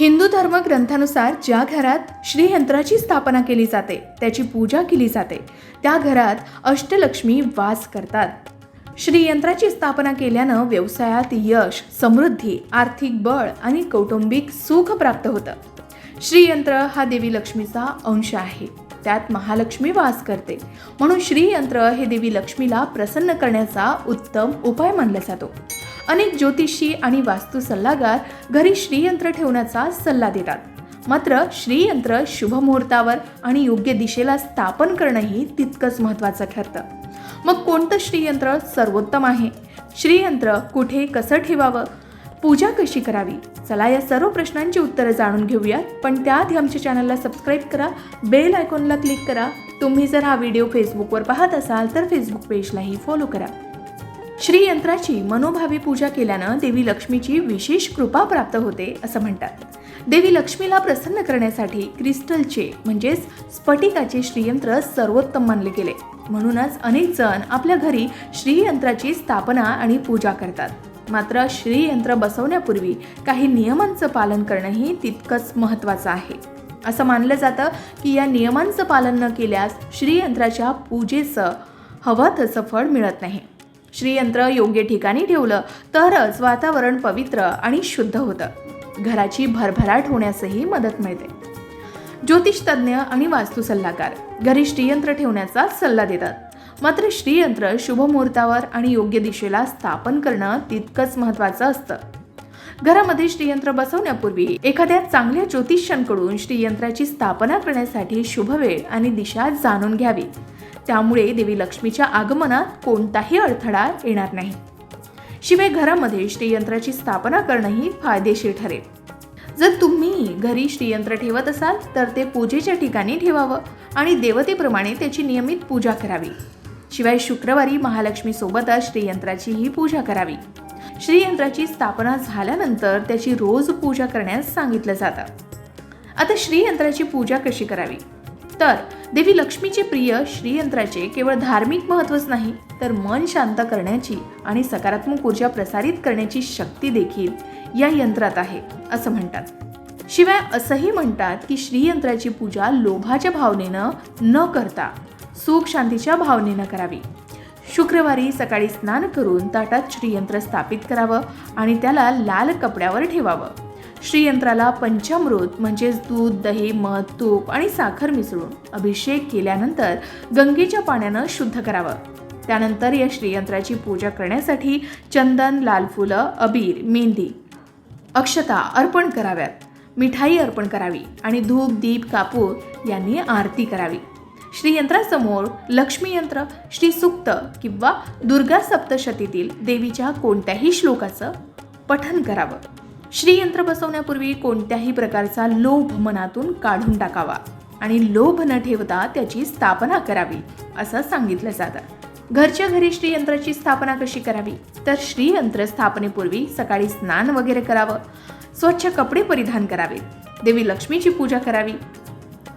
हिंदू धर्म ग्रंथानुसार ज्या घरात श्रीयंत्राची स्थापना केली जाते त्याची पूजा केली जाते त्या घरात अष्टलक्ष्मी वास करतात. श्रीयंत्राची स्थापना केल्यानं व्यवसायात यश समृद्धी आर्थिक बळ आणि कौटुंबिक सुख प्राप्त होतं. श्रीयंत्र हा देवी लक्ष्मीचा अंश आहे. त्यात महालक्ष्मी वास करते. म्हणून श्रीयंत्र हे देवी लक्ष्मीला प्रसन्न करण्याचा उत्तम उपाय मानला जातो. अनेक ज्योतिषी आणि वास्तू सल्लागार घरी श्रीयंत्र ठेवण्याचा सल्ला देतात. मात्र श्रीयंत्र शुभ मुहूर्तावर आणि योग्य दिशेला स्थापन करणंही तितकंच महत्त्वाचं ठरतं. मग कोणतं श्रीयंत्र सर्वोत्तम आहे? श्रीयंत्र कुठे कसं ठेवावं? पूजा कशी करावी? चला या सर्व प्रश्नांची उत्तरं जाणून घेऊयात. पण त्याआधी आमच्या चॅनलला सबस्क्राईब करा बेल आयकॉनला क्लिक करा. तुम्ही जर हा व्हिडिओ फेसबुकवर पाहत असाल तर फेसबुक पेजलाही फॉलो करा. श्रीयंत्राची मनोभावी पूजा केल्यानं देवी लक्ष्मीची विशेष कृपा प्राप्त होते असं म्हणतात. देवी लक्ष्मीला प्रसन्न करण्यासाठी क्रिस्टलचे म्हणजेच स्फटिकाचे श्रीयंत्र सर्वोत्तम मानले गेले. म्हणूनच अनेक जण आपल्या घरी श्रीयंत्राची स्थापना आणि पूजा करतात. मात्र श्रीयंत्र बसवण्यापूर्वी काही नियमांचं पालन करणंही तितकंच महत्त्वाचं आहे. असं मानलं जातं की या नियमांचं पालन न केल्यास श्रीयंत्राच्या पूजेचं हवं तसं फळ मिळत नाही. श्रीयंत्र योग्य ठिकाणी ठेवलं तरच वातावरण पवित्र आणि शुद्ध होतं. घराची भरभराट होण्यासही मदत मिळते. ज्योतिष तज्ज्ञ आणि वास्तू सल्लागार घरी श्रीयंत्र ठेवण्याचा सल्ला देतात. मात्र श्रीयंत्र शुभ मुहूर्तावर आणि योग्य दिशेला स्थापन करणं तितकंच महत्त्वाचं असतं. घरामध्ये श्रीयंत्र बसवण्यापूर्वी एखाद्या चांगल्या ज्योतिष्यांकडून श्रीयंत्राची स्थापना करण्यासाठी शुभ वेळ आणि दिशा जाणून घ्यावी. त्यामुळे देवी लक्ष्मीच्या आगमनात कोणताही अडथळा येणार नाही. शिवाय घरामध्ये श्रीयंत्राची स्थापना करणंही फायदेशीर ठरेल. जर तुम्ही घरी श्रीयंत्र ठेवत असाल तर ते पूजेच्या ठिकाणी ठेवावं आणि देवतेप्रमाणे त्याची नियमित पूजा करावी. शिवाय शुक्रवारी महालक्ष्मीसोबतच श्रीयंत्राचीही पूजा करावी. श्रीयंत्राची स्थापना झाल्यानंतर त्याची रोज पूजा करण्यास सांगितलं जातं. आता श्रीयंत्राची पूजा कशी करावी? तर देवी लक्ष्मीचे प्रिय श्रीयंत्राचे केवळ धार्मिक महत्वच नाही तर मन शांत करण्याची आणि सकारात्मक ऊर्जा प्रसारित करण्याची शक्ती देखील या यंत्रात आहे असं म्हणतात. शिवाय असंही म्हणतात की श्रीयंत्राची पूजा लोभाच्या भावनेनं न करता सुख शांतीच्या भावनेनं करावी. शुक्रवारी सकाळी स्नान करून ताटात श्रीयंत्र स्थापित करावं आणि त्याला लाल कपड्यावर ठेवावं. श्रीयंत्राला पंचामृत म्हणजेच दूध दही मध तूप आणि साखर मिसळून अभिषेक केल्यानंतर गंगेच्या पाण्यानं शुद्ध करावं. त्यानंतर या श्रीयंत्राची पूजा करण्यासाठी चंदन लाल फुलं अबीर मेहंदी अक्षता अर्पण कराव्यात. मिठाई अर्पण करावी आणि धूप दीप कापूर यांनी आरती करावी. श्रीयंत्रासमोर लक्ष्मीयंत्र श्री सुक्त किंवा दुर्गा सप्तशतीतील देवीच्या कोणत्याही श्लोकाचं पठन करावं. श्रीयंत्र बसवण्यापूर्वी कोणत्याही प्रकारचा लोभ मनातून काढून टाकावा आणि लोभ न ठेवता त्याची स्थापना करावी असं सांगितलं जातं. घरच्या घरी श्रीयंत्राची स्थापना कशी करावी? तर श्रीयंत्र स्थापनेपूर्वी सकाळी स्नान वगैरे करावं. स्वच्छ कपडे परिधान करावेत देवी लक्ष्मीची पूजा करावी.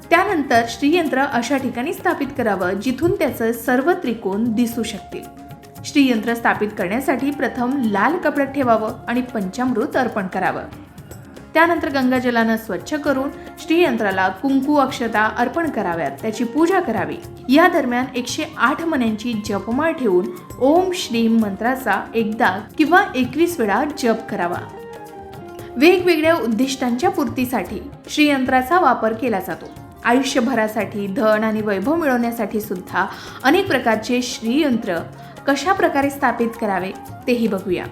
त्यानंतर श्रीयंत्र अशा ठिकाणी स्थापित करावं जिथून त्याचं सर्व त्रिकोण दिसू शकतील. श्रीयंत्र स्थापित करण्यासाठी प्रथम लाल कपड्यात ठेवावं आणि पंचामृत अर्पण करावं. त्यानंतर गंगाजलानं स्वच्छ करून श्रीयंत्राला कुंकू अक्षता अर्पण कराव्यात त्याची पूजा करावी. या दरम्यान एकशे आठ मण्यांची जपमाळ ठेवून ओम श्रीम मंत्राचा एकदा किंवा एकवीस वेळा जप करावा. वेगवेगळ्या उद्दिष्टांच्या पूर्तीसाठी श्रीयंत्राचा वापर केला जातो. आयुष्यभरासाठी धन आणि वैभव मिळवण्यासाठी सुद्धा अनेक प्रकारचे श्रीयंत्र कशा प्रकारे स्थापित करावे तेही बघूया.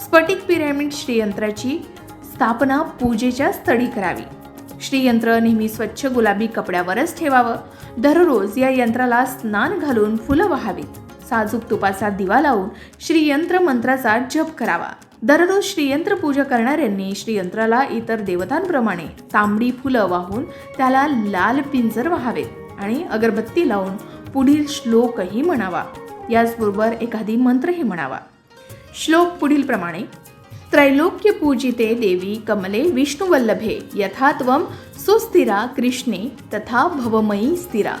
स्फटिक पिरॅमिड श्रीयंत्राची स्थापना पूजेच्या स्थळी करावी. श्रीयंत्र नेहमी स्वच्छ गुलाबी कपड्यावरच ठेवावं. दररोज या यंत्राला स्नान घालून फुलं व्हावीत. साजूक तुपाचा दिवा लावून श्रीयंत्र मंत्राचा जप करावा. दररोज श्रीयंत्र पूजा करणाऱ्यांनी श्रीयंत्राला इतर देवतांप्रमाणे तांबडी फुलं वाहून त्याला लाल पिंजर व्हावेत आणि अगरबत्ती लावून पुढील श्लोकही म्हणावा. याचबरोबर एखादी मंत्रही म्हणावा. श्लोक पुढील प्रमाणे त्रैलोक्य पूजिते देवी कमले विष्णुवल्लभे यथा त्वं सुस्थिरा कृष्णे तथा भवमयी स्थिरा।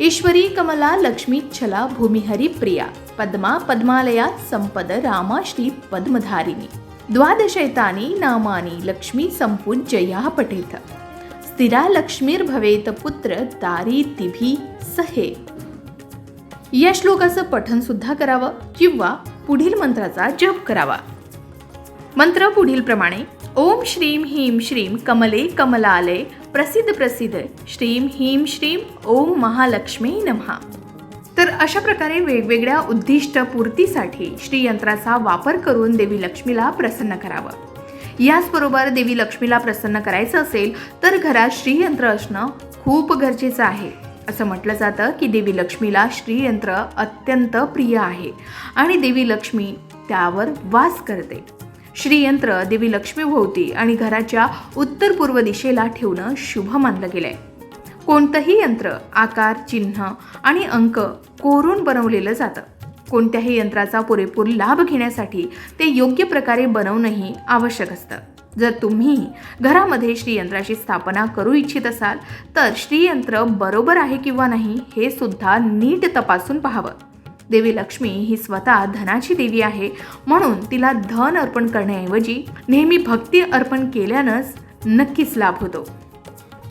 ईश्वरी कमला लक्ष्मीच्छला भूमिहरी प्रिया पद्मा पद्मालया संपद रामा श्री पद्मधारिणी। द्वादशैतानी नामानी लक्ष्मी संपूज्यया पठेथ। स्थिरा लक्ष्मीर्भवेत पुत्र दारी तिभी सहे। या श्लोकाचं पठन सुद्धा करावं किंवा पुढील मंत्राचा जप करावा. मंत्र पुढील प्रमाणे ओम श्रीम ह्रीम श्रीम कमले कमलालय प्रसिद्ध प्रसिद्ध श्रीम ह्रीम श्रीम ओम महालक्ष्मी नमहा. तर अशा प्रकारे वेगवेगळ्या उद्दिष्ट पूर्तीसाठी श्रीयंत्राचा वापर करून देवी लक्ष्मीला प्रसन्न करावं. याचबरोबर देवी लक्ष्मीला प्रसन्न करायचं असेल तर घरात श्रीयंत्र असणं खूप गरजेचं आहे. असं म्हटलं जातं की देवी लक्ष्मीला श्रीयंत्र अत्यंत प्रिय आहे आणि देवी लक्ष्मी त्यावर वास करते. श्रीयंत्र देवी लक्ष्मीभोवती आणि घराच्या उत्तर पूर्व दिशेला ठेवणं शुभ मानलं गेलंय. कोणतंही यंत्र आकार चिन्ह आणि अंक कोरून बनवलेलं जातं. कोणत्याही यंत्राचा पुरेपूर लाभ घेण्यासाठी ते योग्य प्रकारे बनवणंही आवश्यक असतं. जर तुम्ही घरामध्ये श्रीयंत्राची स्थापना करू इच्छित असाल तर श्रीयंत्र बरोबर आहे किंवा नाही हे सुद्धा नीट तपासून पाहावं. देवी लक्ष्मी ही स्वतः धनाची देवी आहे म्हणून तिला धन अर्पण करण्याऐवजी नेहमी भक्ती अर्पण केल्यानंच नक्कीच लाभ होतो.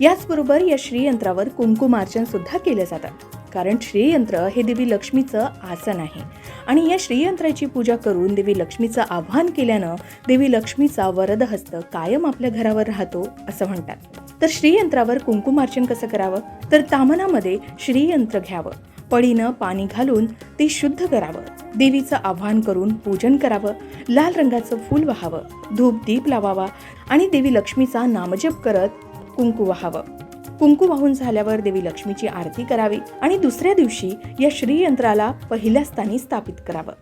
याचबरोबर या श्रीयंत्रावर कुंकुमार्चन सुद्धा केलं जातं. कारण श्रीयंत्र हे देवी लक्ष्मीचं आसन आहे. आणि या श्रीयंत्राची पूजा करून देवी लक्ष्मीचं आव्हान केल्यानं देवी लक्ष्मीचा वरद हस्त कायम आपल्या घरावर राहतो असं म्हणतात. तर श्रीयंत्रावर कुंकुमार्चन कसं करावं? तर तामनामध्ये श्रीयंत्र घ्यावं. पळीनं पाणी घालून ते शुद्ध करावं. देवीचं आव्हान करून पूजन करावं. लाल रंगाचं फूल वहावं. धूप दीप लावावा आणि देवी लक्ष्मीचा नामजप करत कुंकू वहावं. कुंकू वाहून झाल्यावर देवी लक्ष्मीची आरती करावी आणि दुसऱ्या दिवशी या श्रीयंत्राला पहिल्या स्थानी स्थापित करावं.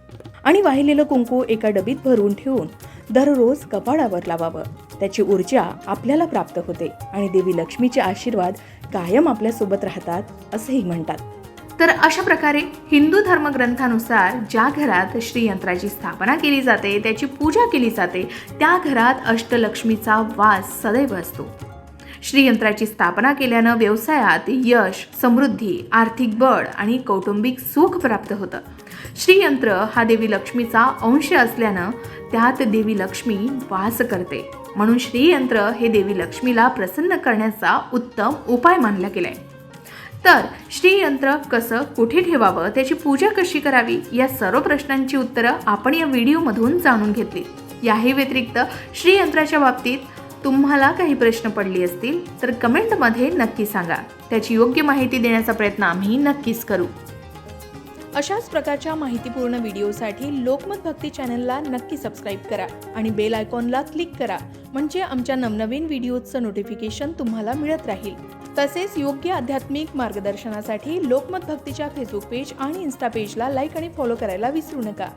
आणि वाहिलेलं कुंकू एका डबीत भरून ठेवून दररोज कपाळावर लावावं. त्याची ऊर्जा आपल्याला प्राप्त होते आणि देवी लक्ष्मीचे आशीर्वाद कायम आपल्यासोबत राहतात असंही म्हणतात. तर अशा प्रकारे हिंदू धर्मग्रंथानुसार ज्या घरात श्रीयंत्राची स्थापना केली जाते त्याची पूजा केली जाते त्या घरात अष्टलक्ष्मीचा वास सदैव असतो. श्रीयंत्राची स्थापना केल्यानं व्यवसायात यश समृद्धी आर्थिक बळ आणि कौटुंबिक सुख प्राप्त होतं. श्रीयंत्र हा देवी लक्ष्मीचा अंश असल्यानं त्यात देवी लक्ष्मी वास करते. म्हणून श्रीयंत्र हे देवी लक्ष्मीला प्रसन्न करण्याचा उत्तम उपाय मानला गेलाय. तर श्रीयंत्र कसं कुठे ठेवावं त्याची पूजा कशी करावी या सर्व प्रश्नांची उत्तरं आपण या व्हिडिओमधून जाणून घेतली. याही व्यतिरिक्त श्रीयंत्राच्या बाबतीत तुम्हाला काही प्रश्न पडले असतील तर कमेंटमध्ये नक्की सांगा. त्याची योग्य माहिती देण्याचा प्रयत्न आम्ही नक्कीच करू. अशाच प्रकारच्या माहितीपूर्ण व्हिडिओसाठी लोकमत भक्ती चॅनलला नक्की सबस्क्राईब करा आणि बेल आयकॉनला क्लिक करा म्हणजे आमच्या नवनवीन व्हिडिओचं नोटिफिकेशन तुम्हाला मिळत राहील. तसेच योग्य आध्यात्मिक मार्गदर्शनासाठी लोकमत भक्तीच्या फेसबुक पेज आणि इन्स्टा पेजला लाईक आणि फॉलो करायला विसरू नका.